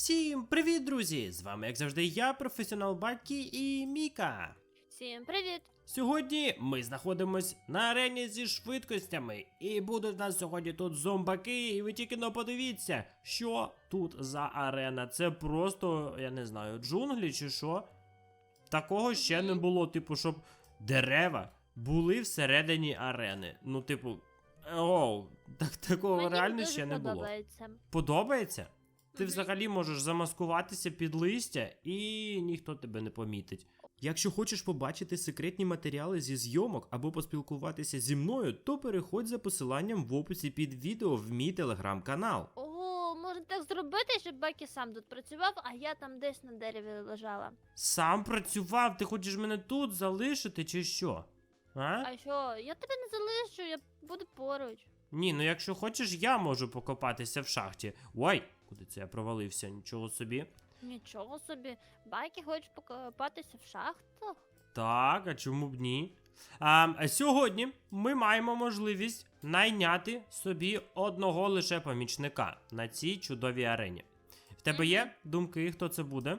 Всім привіт, друзі! З вами, як завжди, я, професіонал Бакі і Міка. Всім привіт! Сьогодні ми знаходимось на арені зі швидкостями, і будуть в нас сьогодні тут зомбаки, і ви тільки но подивіться, що тут за арена. Це просто, я не знаю, джунглі чи що. Такого ще не було, типу, щоб дерева були всередині арени. Ну, типу, оу, так такого Мені реально дуже ще не було. подобається. Подобається? Ти взагалі можеш замаскуватися під листя і ніхто тебе не помітить. Якщо хочеш побачити секретні матеріали зі зйомок або поспілкуватися зі мною, то переходь за посиланням в описі під відео в мій телеграм-канал. Ого, можна так зробити, щоб Бакі сам тут працював, а я там десь на дереві лежала. Сам працював, ти хочеш мене тут залишити чи що? А? А що, я тебе не залишу, я буду поруч. Ні, ну якщо хочеш, я можу покопатися в шахті. Ой, куди це я провалився? Нічого собі. Нічого собі, Бакі хоче покопатися в шахтах? Так, а чому б ні? А, а сьогодні ми маємо можливість найняти собі одного лише помічника на цій чудовій арені. В тебе є думки, хто це буде?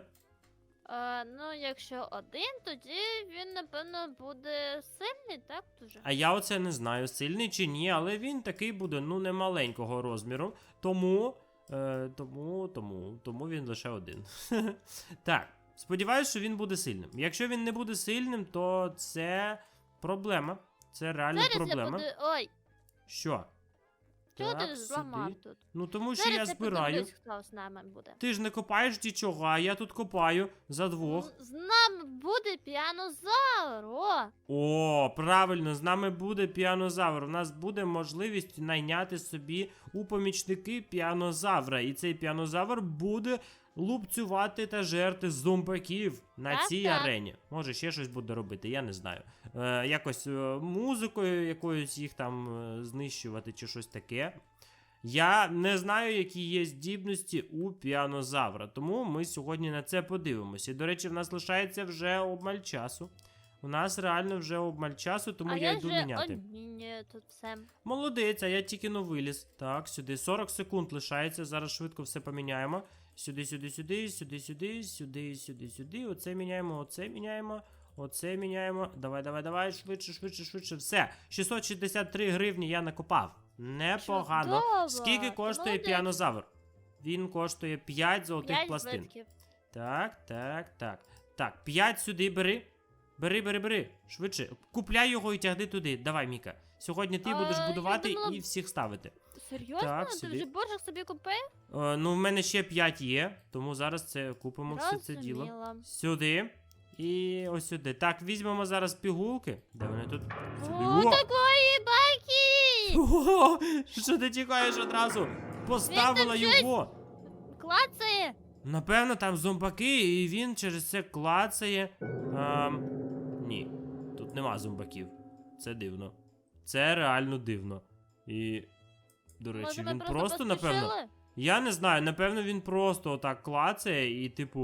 Е, ну, якщо один, тоді він, напевно, буде сильний, так дуже? А я оце не знаю, сильний чи ні, але він такий буде, ну, не маленького розміру. Тому. Е, тому, тому, тому він лише один. так, сподіваюсь, що він буде сильним. Якщо він не буде сильним, то це проблема. Це реально Зараз проблема. я буду. Ой, Що? чого ти зламав тут? Ну тому що Зараз я збираю. подивлюсь, хто з нами буде. Ти ж не копаєш нічого, а я тут копаю за двох. М, З нами буде піанозавр, о! О, правильно, з нами буде піанозавр. У нас буде можливість найняти собі у помічники піанозавра. І цей піанозавр буде лупцювати та жерти зомбаків на Так, цій так. арені. Може, ще щось буде робити, я не знаю. Е, якось е, музикою якоюсь їх там е, знищувати чи щось таке. Я не знаю, які є здібності у піанозавра, тому ми сьогодні на це подивимося. І, до речі, в нас лишається вже обмаль часу. У нас реально вже обмаль часу, тому а я я йду вже міняти. одні тут все. Молодець, а я тільки но виліз. Так, сюди 40 секунд лишається. Зараз швидко все поміняємо. Сюди, сюди, сюди, сюди, сюди, сюди, сюди, сюди. Оце міняємо, оце міняємо. Оце міняємо. Давай, давай, давай, швидше, швидше, швидше. Все. 663 гривні я накопав. Непогано. Чудово, Скільки коштує молодець. піанозавр? Він коштує 5 золотих П'ять пластин. збитків. Так, так, так. Так, 5 сюди бери. Бери, бери, бери. Швидше. Купляй його і тягни туди. Давай, Міка. Сьогодні ти А, будеш я будувати думала- і всіх ставити. Серйозно? Так, Ти сюди. вже боржик собі купив? Е, ну, в мене ще 5 є, тому зараз це купимо все це діло. Розуміла. Сюди. І ось сюди. Так, візьмемо зараз пігулки. Де вони тут? Сюди. О, такої бакі! О, що ти тікаєш одразу? Поставила Він там його. Клацає! Напевно, там зомбаки, і він через це клацає. Ем, нема зомбаків. Це дивно. Це реально дивно. І. До речі, Може, ми він просто просто, напевно. поспішили? Я не знаю, напевно, він просто отак клацає і, типу,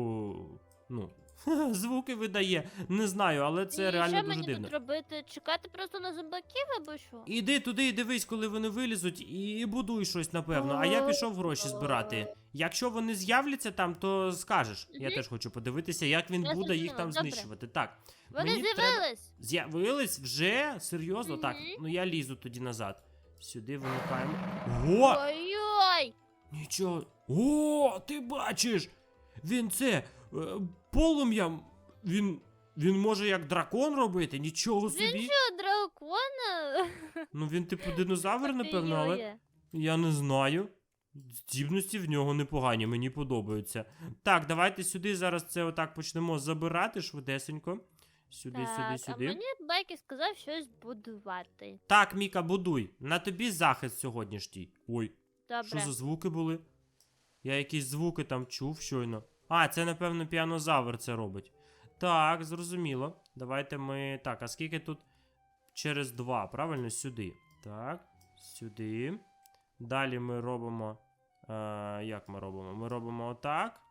ну, звуки видає. Не знаю, але це І реально що дуже мені дивно. тут робити? Чекати просто на зомбаків або що? Іди туди і дивись, коли вони вилізуть, і будуй щось, напевно. А я пішов гроші збирати. Якщо вони з'являться там, то скажеш. Я теж хочу подивитися, як він Я буде їх зрозуміла, там добре. знищувати. Так, Вони мені треба- з'явились! з'явились вже? Серйозно? Так, Мгм. ну я лізу тоді назад. Сюди вимикаємо. О! Ой-ой! Нічого. О, ти бачиш! Він це полум'ям. Він. Він може як дракон робити, нічого Він собі. що, дракона? Ну він типу динозавр, напевно, але. Я не знаю. Здібності в нього непогані, мені подобаються. Так, давайте сюди зараз це отак почнемо забирати швидесенько. Сюди, так, сюди, а сюди. мені Бекі сказав щось будувати. Так, Міка, будуй. На тобі захист сьогоднішній. Ой, Добре. що за звуки були? Я якісь звуки там чув щойно. А, це, напевно, піанозавр це робить. Так, зрозуміло. Давайте ми. Так, а скільки тут через два, правильно? Сюди. Так, сюди. Далі ми робимо. Е, як ми робимо? Ми робимо отак.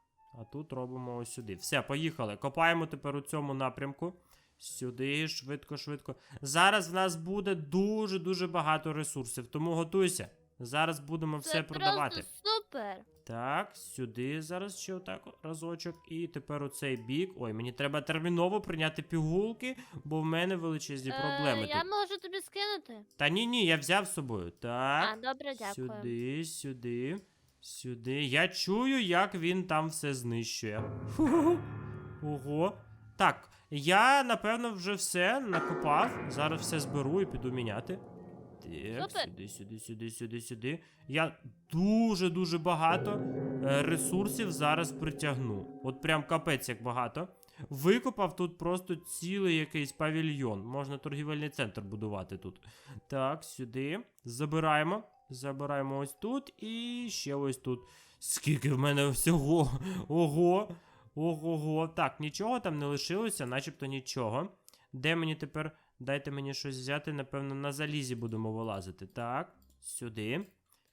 А тут робимо ось сюди. Все, поїхали. Копаємо тепер у цьому напрямку. Сюди, швидко, швидко. Зараз в нас буде дуже-дуже багато ресурсів, тому готуйся. Зараз будемо все Це продавати. просто супер. Так, сюди зараз ще отак разочок. І тепер оцей бік. Ой, мені треба терміново прийняти пігулки, бо в мене величезні проблеми Е, я тут. можу тобі скинути. Та ні, ні, я взяв з собою. Так. А, добре, дякую. Сюди, сюди, сюди. Я чую, як він там все знищує. Фу. Ого. Так, я напевно вже все накопав. Зараз все зберу і піду міняти. Так, Супер. сюди, сюди, сюди, сюди, сюди. Я дуже-дуже багато е, ресурсів зараз притягну. От прям капець як багато. Викопав тут просто цілий якийсь павільйон. Можна торгівельний центр будувати тут. Так, сюди. Забираємо. Забираємо ось тут і ще ось тут. Скільки в мене всього? Ого! Ого-го. Так, нічого там не лишилося, начебто нічого. Де мені тепер. Дайте мені щось взяти, напевно, на залізі будемо вилазити. Так, сюди.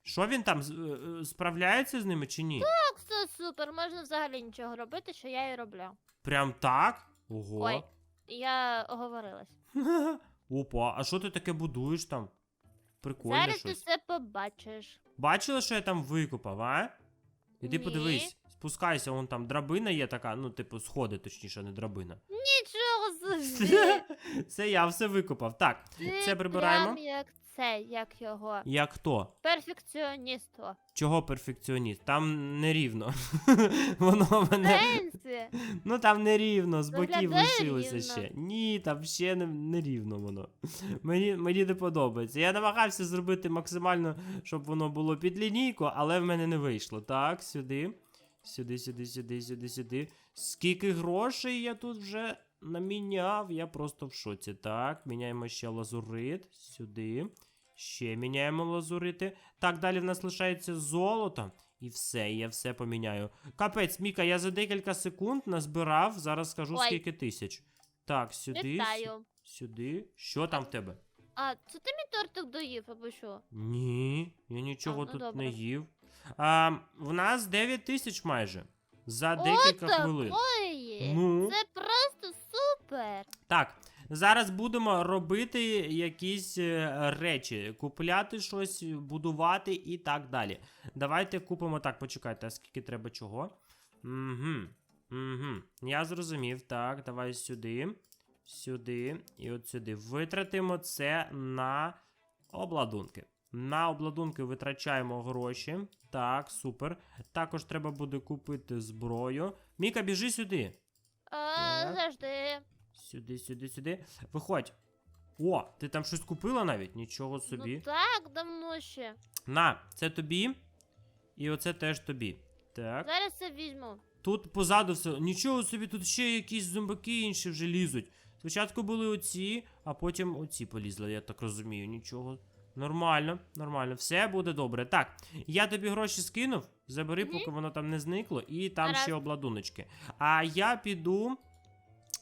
Що він там е, е, справляється з ними чи ні? Так, все супер, можна взагалі нічого робити, що я і роблю. Прям так? Ого. Ой. Я оговорилась. Опа, а що ти таке будуєш там? Прикольно Зараз ти все побачиш. Бачила, що я там викопав, а? Іди Ні. подивись. Спускайся, вон там драбина є така, ну, типу, сходи, точніше, не драбина. Нічого собі. Це я все викопав. Так, Ти це прибираємо. Прям як це, як його. як хто? Перфекціоніство. Чого перфекціоніст? Там нерівно. Воно в мене. Сенсі. Ну там нерівно, з боків Виглядає лишилося рівно. ще. Ні, там ще не, нерівно воно. Мені, мені не подобається. Я намагався зробити максимально, щоб воно було під лінійку, але в мене не вийшло. Так, сюди. Сюди, сюди, сюди, сюди, сюди. Скільки грошей я тут вже наміняв, я просто в шоці. Так, міняємо ще лазурит. Сюди. Ще міняємо лазурити. Так, далі в нас лишається золото. І все, я все поміняю. Капець, Міка, я за декілька секунд назбирав. Зараз скажу Ой. скільки тисяч. Так, сюди. сю- Вітаю. Сюди. Що там в тебе? А, це ти мій тортик доїв, або що? Ні, я нічого А, ну тут добре. не їв. А, в нас 9 тисяч майже. За декілька хвилин. Такої. Ну. Це супер. Так, зараз будемо робити якісь е, речі, купляти щось, будувати і так далі. Давайте купимо так, почекайте, а скільки треба чого? Угу. Угу. Я зрозумів. Так, давай сюди. Сюди і от сюди. Витратимо це на обладунки. На обладунки витрачаємо гроші. Так, супер. Також треба буде купити зброю. Міка, біжи сюди. А, завжди. Сюди, сюди, сюди. Виходь. О, ти там щось купила навіть? Нічого собі. Ну так, давно ще. На, це тобі. І оце теж тобі. Так. Зараз це візьму. Тут позаду все. Нічого собі, тут ще якісь зомбаки інші вже лізуть. Спочатку були оці, а потім оці полізли, я так розумію. Нічого. Нормально, нормально, все буде добре. Так, я тобі гроші скинув, забери, Мгм. поки воно там не зникло, і там Гаразд. ще обладуночки. А я піду,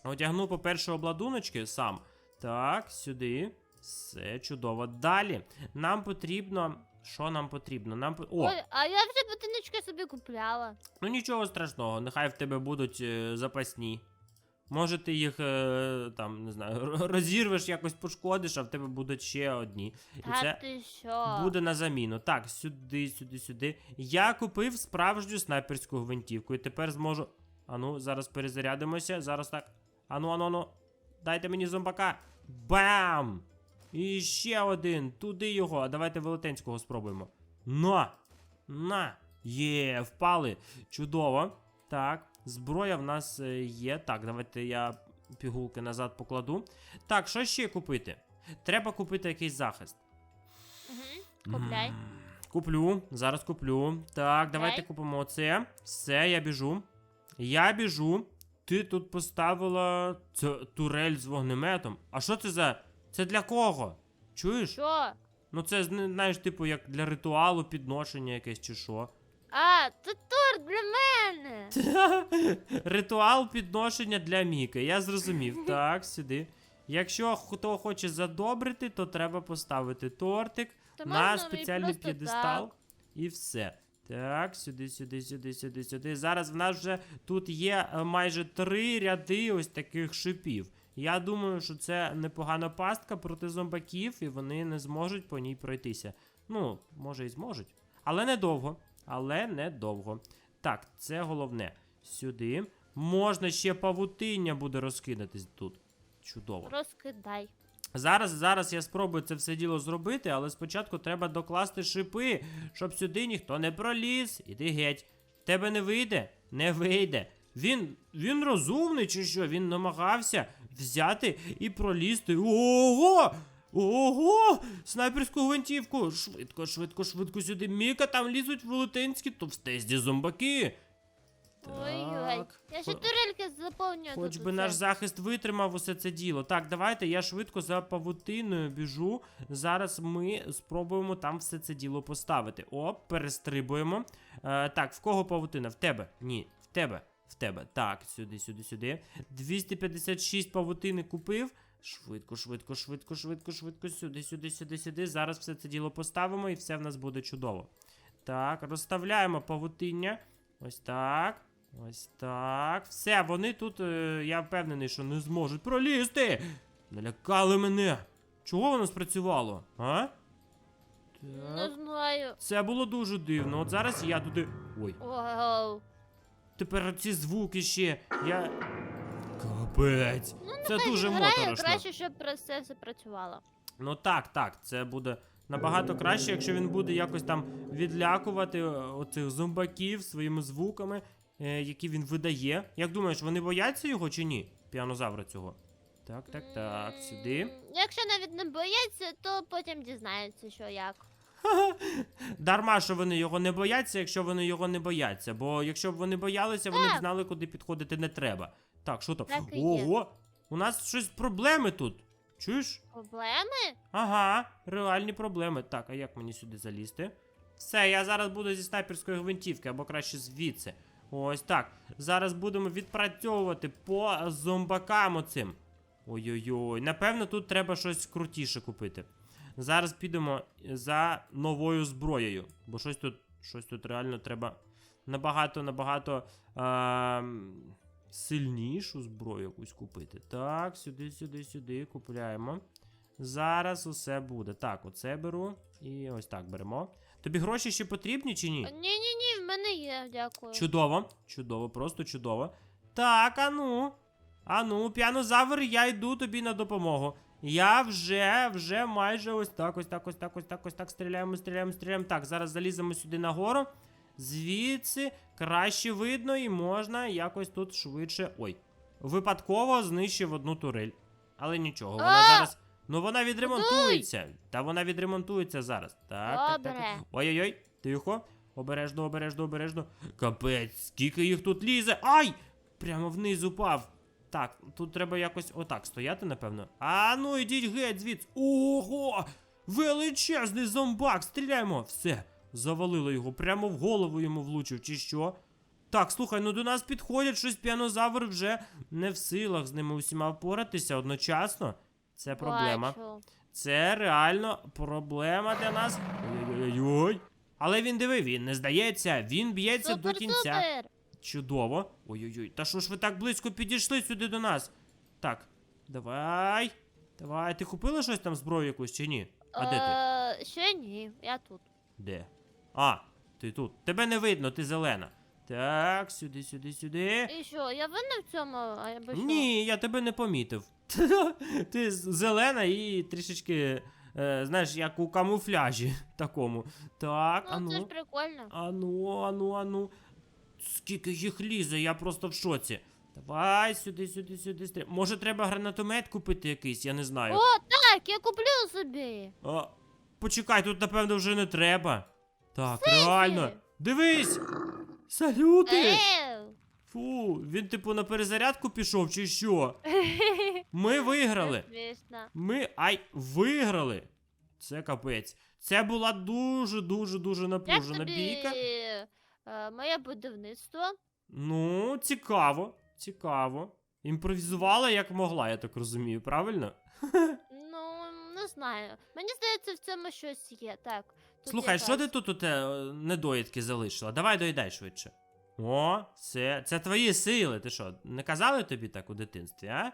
одягну, по-перше, обладуночки сам. Так, сюди. Все чудово. Далі нам потрібно. Що нам потрібно? Нам О, Ой, а я вже ботиночки собі купляла. Ну нічого страшного, нехай в тебе будуть е, запасні. Може, ти їх е, там, не знаю, розірвеш, якось пошкодиш, а в тебе будуть ще одні. І Та це ти що? буде на заміну. Так, сюди, сюди, сюди. Я купив справжню снайперську гвинтівку і тепер зможу. Ану, зараз перезарядимося. Зараз так. Ану, ану, ану. Дайте мені зомбака. Бам! І ще один. Туди його. А давайте велетенського спробуємо. На! На! Є, впали. Чудово. Так, зброя в нас е, є. Так, давайте я пігулки назад покладу. Так, що ще купити? Треба купити якийсь захист. Угу. Купляй. М, Куплю, зараз куплю. Так, давайте купимо оце. Все, я біжу. Я біжу. Ти тут поставила це турель з вогнеметом. А що це за. Це для кого? Чуєш? Що? Ну це зна- знаєш, типу, як для ритуалу підношення якесь чи що. А, це торт для мене. Ритуал підношення для Міки. Я зрозумів. Так, сюди. Якщо хто хоче задобрити, то треба поставити тортик Та на спеціальний п'єдестал. І все. Так, сюди, сюди, сюди, сюди, сюди. Зараз в нас вже тут є е, майже три ряди ось таких шипів. Я думаю, що це непогана пастка проти зомбаків, і вони не зможуть по ній пройтися. Ну, може і зможуть. Але недовго. але недовго. Так, це головне. Сюди. Можна ще павутиння буде розкидатись тут. Чудово. Розкидай. Зараз, зараз я спробую це все діло зробити, але спочатку треба докласти шипи, щоб сюди ніхто не проліз. Іди геть. Тебе не вийде? Не вийде. Він, він розумний чи що? Він намагався взяти і пролізти. Ого! Ого! Снайперську гвинтівку! Швидко, швидко, швидко сюди. Міка, там лізуть велетенські товстезді зомбаки. Ой-ой. Я ще турельки заповнюю. Хоч тут би усе. наш захист витримав усе це діло. Так, давайте я швидко за павутиною біжу. Зараз ми спробуємо там все це діло поставити. Оп, перестрибуємо. Е, так, в кого павутина? В тебе? Ні, в тебе. В тебе. Так, сюди, сюди, сюди. 256 павутини купив. Швидко, швидко, швидко, швидко, швидко, сюди, сюди, сюди, сюди. Зараз все це діло поставимо і все в нас буде чудово. Так, розставляємо павутиння. Ось так. Ось так. Все, вони тут, е, я впевнений, що не зможуть пролізти. Налякали мене. Чого воно спрацювало? А? Не знаю. Це було дуже дивно. От зараз я туди. Ой, Вау. тепер ці звуки ще. Я. Капець. Це дуже Грає моторошно. краще, щоб це все працювало. Ну так, так, це буде набагато краще, якщо він буде якось там відлякувати е, оцих зомбаків своїми звуками, які він видає. Як думаєш, вони бояться його чи ні? Піанозавра цього. Так, так, так, сюди. Якщо навіть не бояться, то потім дізнаються, що як. Дарма, що вони його не бояться, якщо вони його не бояться. Бо якщо б вони боялися, вони б Так. знали, куди підходити не треба. Так, що там? Так і є. Ого! У нас щось проблеми тут. Чуєш? Проблеми? Ага, реальні проблеми. Так, а як мені сюди залізти? Все, я зараз буду зі снайперської гвинтівки, або краще звідси. Ось так. Зараз будемо відпрацьовувати по зомбакам оцим. Ой-ой-ой, напевно, тут треба щось крутіше купити. Зараз підемо за новою зброєю. Бо щось тут, щось тут реально треба набагато, набагато а, сильнішу зброю якусь купити. Так, сюди, сюди, сюди. Купляємо. Зараз усе буде. Так, оце беру. І ось так беремо. Тобі гроші ще потрібні чи ні? Ні-ні-ні, в мене є, дякую. Чудово, чудово, просто чудово. Так, ану. Ану, піанозавр, я йду тобі на допомогу. Я вже, вже майже ось так, ось так, ось так, ось так, ось так стріляємо, стріляємо, стріляємо. Так, зараз заліземо сюди нагору. Звідси краще видно і можна якось тут швидше. Ой. Випадково знищив одну турель. Але нічого, вона А! зараз. Ну вона відремонтується. Та вона відремонтується зараз. Так, так, так. Добре. Ой-ой-ой, тихо. Обережно, обережно, обережно. Капець, скільки їх тут лізе. Ай! Прямо вниз упав. Так, тут треба якось отак стояти, напевно. А ну ідіть геть звідси. Ого! Величезний зомбак! Стріляємо! Все, завалило його, прямо в голову йому влучив, чи що? Так, слухай, ну до нас підходять щось піанозавр вже не в силах з ними усіма впоратися одночасно. Це проблема. Бачу. Це реально проблема для нас. Ой-ой-ой. Але він диви, він не здається, він б'ється до кінця. супер. Чудово. Ой-ой-ой. Та що ж ви так близько підійшли сюди до нас? Так, давай. Давай, ти купила щось там зброю якусь чи ні? А де ти? Е, Ще ні, я тут. Де? А, ти тут. Тебе не видно, ти зелена. Так, сюди, сюди, сюди. І що, я винна в цьому, а я що? Ні, я тебе не помітив. Ти зелена і трішечки, е, знаєш, як у камуфляжі такому. Так, Ну, це ж ану. прикольно. Ану, ану, ану. Скільки їх лізе, я просто в шоці. Давай, сюди, сюди, сюди. стрі- Може, треба гранатомет купити якийсь, я не знаю. О, так, я куплю собі. А, почекай, тут, напевно, вже не треба. Так, реально. Дивись! Салюти! Е, Фу, він типу на перезарядку пішов, чи що? Ми виграли. Ми ай виграли. Це капець. Це була дуже, дуже, дуже напружена тобі бійка. е, моє будівництво? Ну, цікаво, цікаво. Імпровізувала як могла, я так розумію, правильно? Ну, не знаю. Мені здається, в цьому щось є. Так. тут Слухай, що ти тут у те е, недоїдки залишила? Давай доїдай швидше. О, це, це твої сили. Ти що, не казали тобі так у дитинстві, а?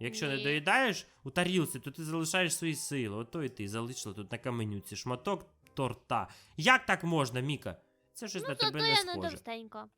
Якщо не доїдаєш у тарілці, то ти залишаєш свої сили. Ото і ти залишила тут на каменюці шматок торта. Як так можна, Міка? Це щось Ну, на тебе не схоже. товстенька.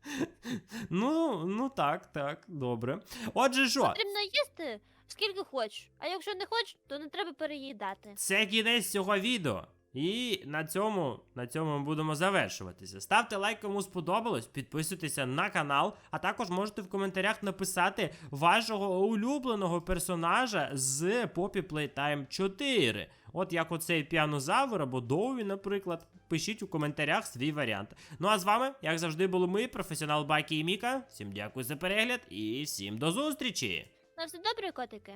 ну, ну так, так, добре. Отже, що? Потрібно їсти скільки хочеш. А якщо не хочеш, то не треба переїдати. Це кінець цього відео. І на цьому, на цьому ми будемо завершуватися. Ставте лайк, кому сподобалось, підписуйтеся на канал, а також можете в коментарях написати вашого улюбленого персонажа з Poppy Playtime 4. От як оцей піанозавр або Доуві, наприклад. Пишіть у коментарях свій варіант. Ну а з вами, як завжди, були ми, професіонал Бакі і Міка. Всім дякую за перегляд і всім до зустрічі! На все добре, котики.